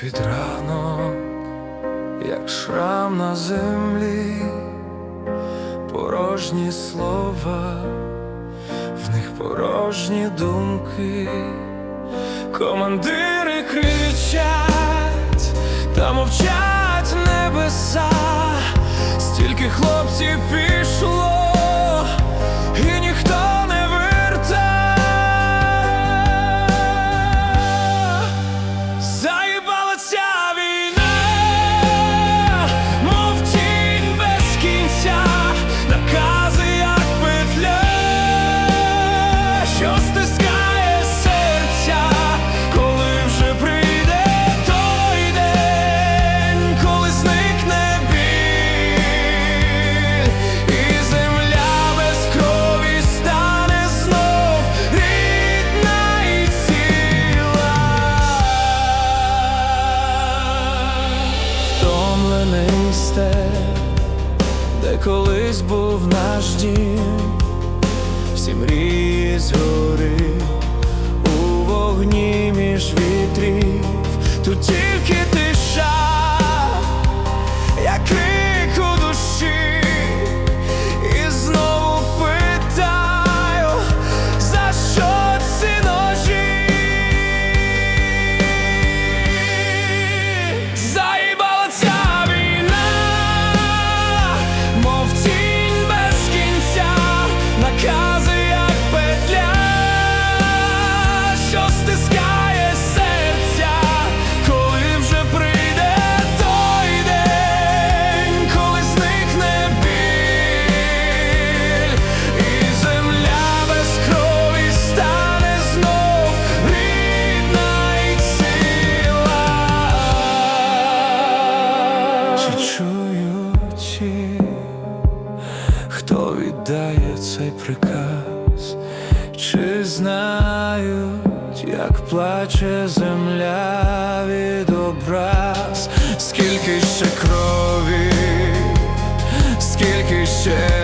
під ранок, як шрам на землі, порожні слова, в них порожні думки, командири кричать, та мовчать небеса, стільки хлопців пішло, Втомлений степ, де колись був наш дім, всі мрії згори у вогні між вітрів, тут тільки знають, як плаче земля від образ, скільки ще крові, скільки ще